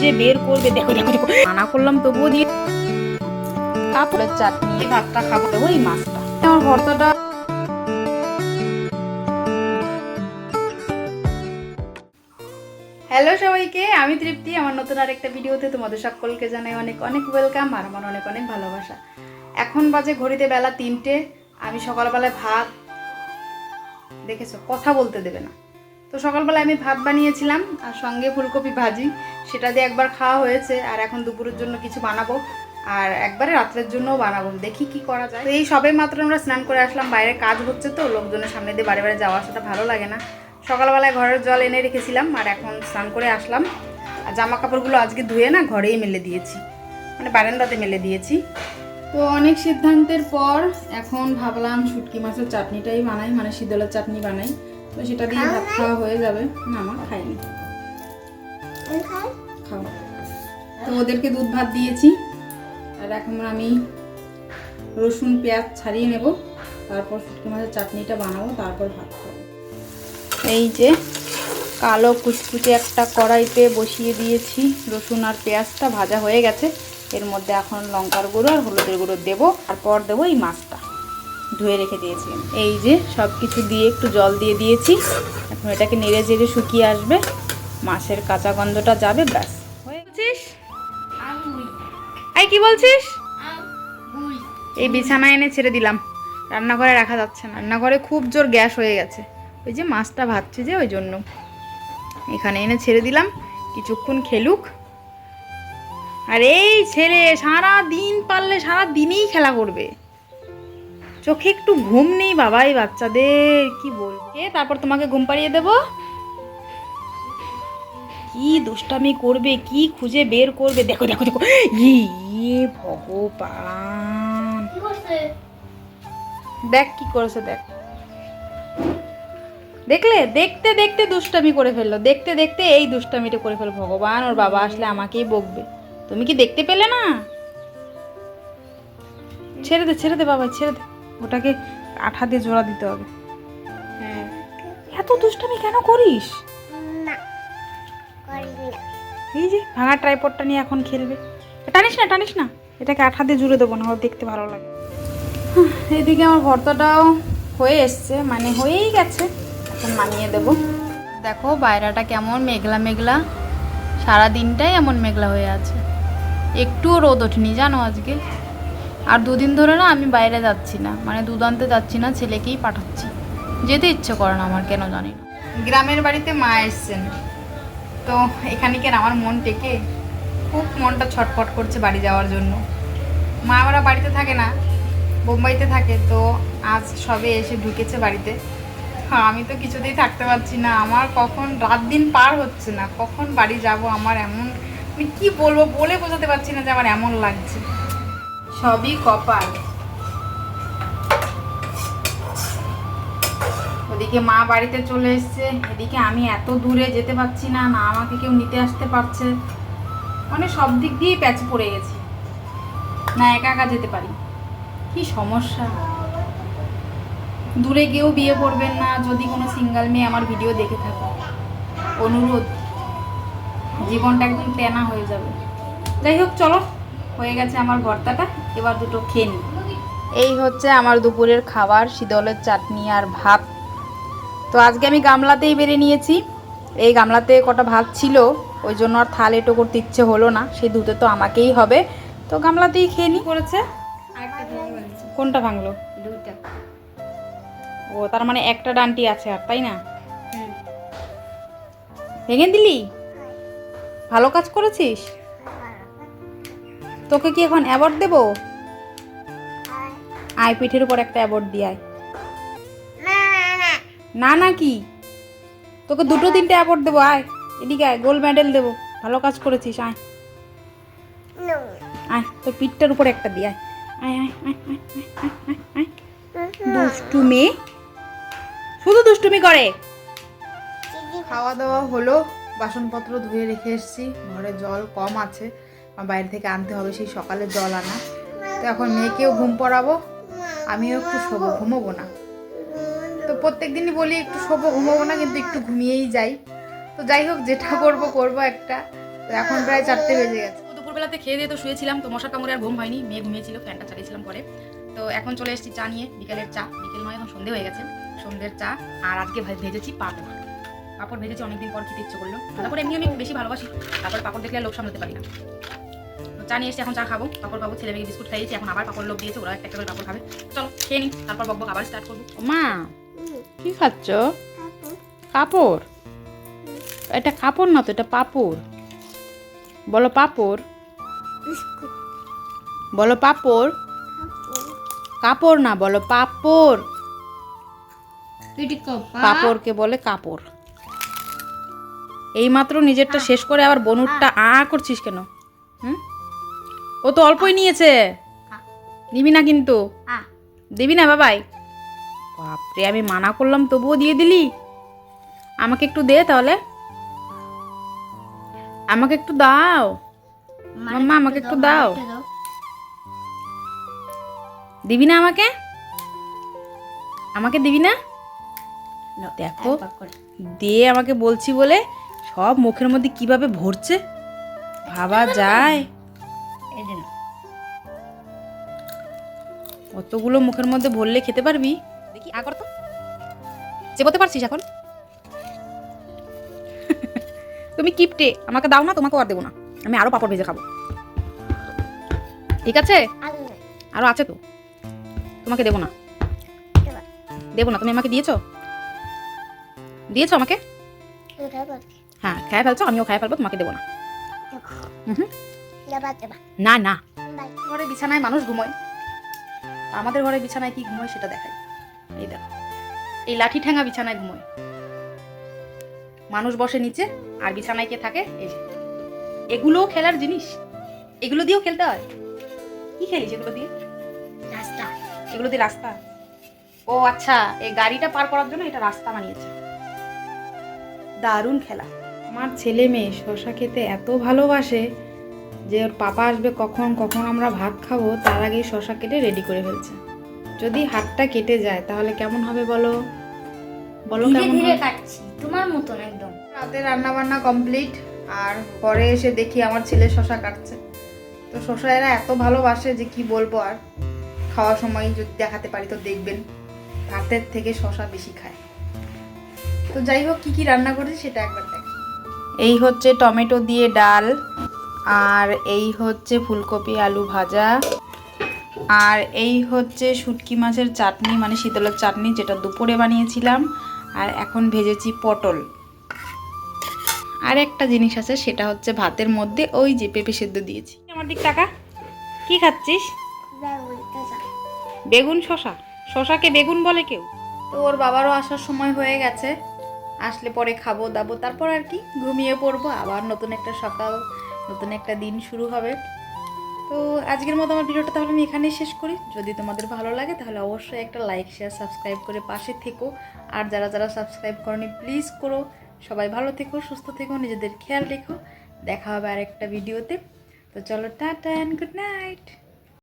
খুঁজে বের করবে। দেখো দেখো দেখো। মানা করলাম তবুও দিয়ে কাপড়ের চাটনি, ভাতটা খাব এই মাছটা। আমার ভর্তাটা হ্যালো সবাইকে, আমি তৃপ্তি। আমার নতুন আরেকটা ভিডিওতে তোমাদের সকলকে জানাই অনেক অনেক ওয়েলকাম আর আমার অনেক অনেক ভালোবাসা। এখন বাজে ঘড়িতে বেলা তিনটে। আমি সকালবেলায় ভাত, দেখেছ, কথা বলতে দেবে না। তো সকালবেলায় আমি ভাত বানিয়েছিলাম আর সঙ্গে ফুলকপি ভাজি। সেটা দিয়ে একবার খাওয়া হয়েছে আর এখন দুপুরের জন্য কিছু বানাবো। আর একবারে রাত্রের জন্যও বানাবো। দেখি কি করা যায়। তো এই সবে মাত্র আমরা স্নান করে আসলাম। বাইরে কাজ হচ্ছে তো, লোকজনের সামনে দিয়ে বারে বারে যাওয়া আসাটা ভালো লাগে না। সকালবেলায় ঘরের জল এনে রেখেছিলাম আর এখন স্নান করে আসলাম। আর জামা কাপড়গুলো আজকে ধুয়ে না ঘরেই মেলে দিয়েছি। মানে বারান্দাতে মেলে দিয়েছি। তো অনেক সিদ্ধান্তের পর এখন ভাবলাম শুটকি মাছের চাটনিটাই বানাই। মানে শীতলের চাটনি বানাই। তো সেটা দিয়ে ভাত খাওয়া হয়ে যাবে। না আমার খাইনি। খাও। তো ওদেরকে দুধ ভাত দিয়েছি। আর এখন আমি রসুন পেঁয়াজ ছাড়িয়ে নেব। তারপর শুটকি মাছের চাটনিটা বানাবো তারপর ভাত খাব। এই যে কালো কুচকুচে একটা কড়াইতে বসিয়ে দিয়েছি রসুন আর পেঁয়াজটা ভাজা হয়ে গেছে। এর মধ্যে এখন লঙ্কার গুঁড়ো আর হলুদের গুঁড়ো দেবো। তারপর দেবো এই মাছটা। ধুয়ে রেখে দিয়েছি। এই যে সব কিছু দিয়ে একটু জল দিয়ে দিয়েছি। এখন এটাকে নেড়ে জেড়ে শুকিয়ে আসবে। মাছের কাঁচা গন্ধটা যাবে ব্যাস। এই কি বলছিস? এই বিছানা এনে ছেড়ে দিলাম। রান্নাঘরে রাখা যাচ্ছে না। রান্নাঘরে খুব জোর গ্যাস হয়ে গেছে। ওই যে মাছটা ভাজছে যে ওই জন্য। এখানে এনে ছেড়ে দিলাম। কিছুক্ষণ খেলুক। আর এই ছেলে সারা দিন পারলে সারা দিনই খেলা করবে। চোখে একটু ঘুম নেই বাবা এই বাচ্চাদের কি বলব? এ, তারপর তোমাকে ঘুম পাড়িয়ে দেবো? কি দুষ্টামি করবে কি খুঁজে বের করবে? দেখো দেখো দেখো। ইয়ে ভগবান। দেখ কি করেছে দেখ। দেখলে? দেখতে দেখতে দুষ্টামি করে ফেলল। দেখতে দেখতে এই দুষ্টামিটা করে ফেলল। ভগবান ওর বাবা আসলে আমাকেই বকবে। তুমি কি দেখতে পেলে না? ছেড়ে দে ছেড়ে দে বাবা ছেড়ে দে। ওটাকে আঠা দিয়ে জোড়া দিতে হবে। হ্যাঁ। এত দুষ্টামি কেন করিস? এই যে ভাঙা ট্রাইপডটা নিয়ে এখন খেলবে। টানিস না টানিস না। এটাকে আঠা দিয়ে জুড়ে দেবো না ওর দেখতে ভালো লাগে। এদিকে আমার ভর্তাটাও হয়ে এসছে মানে হয়েই গেছে। এখন মানিয়ে দেব। দেখো বাইরেটা কেমন মেঘলা মেঘলা। সারা দিনটাই এমন মেঘলা হয়ে আছে। একটুও রোদ ওঠেনি জানো আজকে? আর দুদিন ধরে না আমি বাইরে যাচ্ছি না। মানে দুদান্তে যাচ্ছি না, ছেলেকেই পাঠাচ্ছি। যেতে ইচ্ছে করে না আমার, কেন জানি না। গ্রামের বাড়িতে মা এসছেন। তো এখানে কেন আমার মন টেকে? খুব মনটা ছটফট করছে বাড়ি যাওয়ার জন্য। মা ওরা বাড়িতে থাকে না, বোম্বাইতে থাকে। তো আজ সবে এসে ঢুকেছে বাড়িতে। আমি তো কিছুতেই থাকতে পারছি না। আমার কখন রাত দিন পার হচ্ছে না। কখন বাড়ি যাব আমার এমন আমি কী বলব বলে বোঝাতে পারছি না যে আমার এমন লাগছে। সবই কপাল। ওদিকে মা বাড়িতে চলে এসছে। এদিকে আমি এত দূরে যেতে পারছি না না আমাকে কেউ নিতে আসতে পারছে। মানে সব দিক দিয়েই প্যাচ পড়ে গেছে। না, একা একা যেতে পারি। কি সমস্যা? দূরে গিয়েও বিয়ে করবেন না, যদি কোনো সিঙ্গেল মেয়ে আমার ভিডিও দেখে থাকো। অনুরোধ। জীবনটা একদম তেনা হয়ে যাবে। যাই হোক, চলো। হয়ে গেছে আমার ভর্তাটা এবার দুটো খেয়ে নিই এই হচ্ছে আমার দুপুরের খাবার শীতলের চাটনি আর ভাত। তো আজকে আমি গামলাতেই বেড়ে নিয়েছি। এই গামলাতে কটা ভাত ছিল ওই জন্য আর থাল এটো করতে ইচ্ছে হলো না সেই ধুতে তো আমাকেই হবে। তো গামলাতেই খেয়ে নি। করেছে? কোনটা ভাঙলো? দুইটা। ও তার মানে একটা ডান্টি আছে আর তাই না? ভেঙে দিলি? ভালো কাজ করেছিস? তোকে কি এখন অ্যাওয়ার্ড দেব? আয়। পিঠের উপর একটা অ্যাওয়ার্ড দিয়ে আয়। না না কি? তোকে দুটো তিনটে অ্যাওয়ার্ড দেবো আয়। এদিকে আয় গোল্ড মেডেল দেবো। ভালো কাজ করেছিস আয়। আয় তোর পিঠটার উপর একটা দিয়ে আয়। আয় আয় আয় দুষ্টুমি? শুধু দুষ্টুমি করে? খাওয়া দাওয়া হলো বাসনপত্র ধুয়ে রেখে এসেছি। ঘরে জল কম আছে। বাইরে থেকে আনতে হবে, সেই সকালে জল আনা। তো এখন মেয়েকেও ঘুম পড়াবো, আমিও একটু শোবো, ঘুমোবো না। তো প্রত্যেক দিনই বলি একটু শোবো, ঘুমোবো না, কিন্তু একটু ঘুমিয়েই যাই। তো যাই হোক, যেটা করব করব একটা। তো এখন প্রায় চারটে বেজে গেছে। দুপুরবেলাতে খেয়ে দিয়ে তো শুয়েছিলাম, তো মশার কামড়ে আর ঘুম হয়নি, মেয়ে ঘুমিয়েছিল, ফ্যানটা চালিয়েছিলাম পরে। তো এখন চলে এসেছি চা নিয়ে, বিকেলের চা। বিকেল নয়, এখন সন্ধে হয়ে গেছে। সন্ধ্যের চা, আর আজকে ভেজেছি পাপড়। পাপড় ভেজেছি, অনেকদিন পর খেতে ইচ্ছে করল। তারপরে এমনি আমি বেশি ভালোবাসি, তারপরে পাপড় দেখলে লোক সামলাতে পারি না। চা নিয়ে এসে এখন চা খাব। পাপড় খাব ছেলে মেয়ে বিস্কুট খাইয়েছি এখন আবার পাপড় লোক দিয়েছে ওরা একটা করে পাপড় খাবে। চলো খেয়ে নিই তারপর বকবক আবার স্টার্ট করব। মা কি খাচ্ছ? কাপড় এটা কাপড় না তো এটা পাপড়। বলো পাপড়। বলো পাপড়। কাপড় না বলো পাপড়। পাপড়কে বলে কাপড়। এইমাত্র নিজেরটা শেষ করে আবার বনুরটা আ করছিস কেন? হুম? ও তো অল্পই নিয়েছে। নিবি না কিন্তু। দিবি না বাবাই। বাপরে আমি মানা করলাম তবুও দিয়ে দিলি। আমাকে একটু দে তাহলে। আমাকে একটু দাও। মাম্মা আমাকে একটু দাও দিবি না আমাকে? আমাকে দিবি না? দেখো দিয়ে আমাকে বলছি বলে সব মুখের মধ্যে কীভাবে ভরছে। ভাবা যায়। অতগুলো মুখের মধ্যে ভরলে খেতে পারবি? দেখি আগর তো। চেপতে পারছিস এখন? তুমি কিপটে আমাকে দাও না তোমাকে আর দেবো না। আমি আরও পাপড় ভেজে খাব। ঠিক আছে? আরও আছে তো। তোমাকে দেবো না। দেবো না তুমি আমাকে দিয়েছ? দিয়েছ আমাকে? হ্যাঁ খেয়ে ফেলছো আমিও খেয়ে ফেলব তোমাকে দেবো না। হুম। না না। ঘরে বিছানায় মানুষ ঘুমোয়। আমাদের ঘরে বিছানায় কি ঘুমোয় সেটা দেখাই। এই দেখো। এই লাঠি ঠ্যাঙা বিছানায় ঘুমোয়। মানুষ বসে নিচে আর বিছানায় কে থাকে? এই যে। এগুলোও খেলার জিনিস। এগুলো দিয়েও খেলতে হয়। কি খেলিস এগুলো দিয়ে? রাস্তা। এগুলো দিয়ে রাস্তা। ও আচ্ছা এই গাড়িটা পার করার জন্য এটা রাস্তা বানিয়েছে। দারুণ খেলা। আমার ছেলে মেয়ে শশা খেতে এত ভালোবাসে। যে ওর পাপা আসবে কখন কখন আমরা ভাত খাব তার আগেই শশা কেটে রেডি করে ফেলছে। যদি হাতটা কেটে যায় তাহলে কেমন হবে বলো? বলো কেমন ধীরে হবে? কাটছি তোমার মতন একদম। রাতে রান্না বান্না কমপ্লিট আর পরে এসে দেখি আমার ছেলে শশা কাটছে। তো শশা এরা এত ভালোবাসে যে কি বলব আর? খাওয়ার সময় যদি দেখাতে পারি তো দেখবেন ভাতের থেকে শশা বেশি খায়। তো যাই হোক কি কি রান্না করেছি সেটা একবার দেখ। এই হচ্ছে টমেটো দিয়ে ডাল আর এই হচ্ছে ফুলকপি আলু ভাজা। আর এই হচ্ছে শুটকি মাছের চাটনি মানে শীতলের চাটনি যেটা দুপুরে বানিয়েছিলাম। আর এখন ভেজেছি পটল। আর একটা জিনিস আছে সেটা হচ্ছে ভাতের মধ্যে ওই যে পেঁপে সেদ্ধ দিয়েছি। আমার দিক টাকা কি খাচ্ছিস? বেগুন শশা শশাকে বেগুন বলে কেউ? তো ওর বাবারও আসার সময় হয়ে গেছে। আসলে পরে খাব দাবো তারপর আর কি ঘুমিয়ে পড়ব আবার নতুন একটা সকাল নতুন একটা দিন শুরু হবে। তো আজকের মতো আমার ভিডিওটা তাহলে আমি এখানেই শেষ করি। যদি তোমাদের ভালো লাগে তাহলে অবশ্যই একটা লাইক শেয়ার সাবস্ক্রাইব করে পাশে থেকো। আর যারা যারা সাবস্ক্রাইব করনি প্লিজ করো। সবাই ভালো থেকো, সুস্থ থেকো, নিজেদের খেয়াল রেখো। দেখা হবে আর একটা ভিডিওতে। তো চলো, টাটা অ্যান্ড গুড নাইট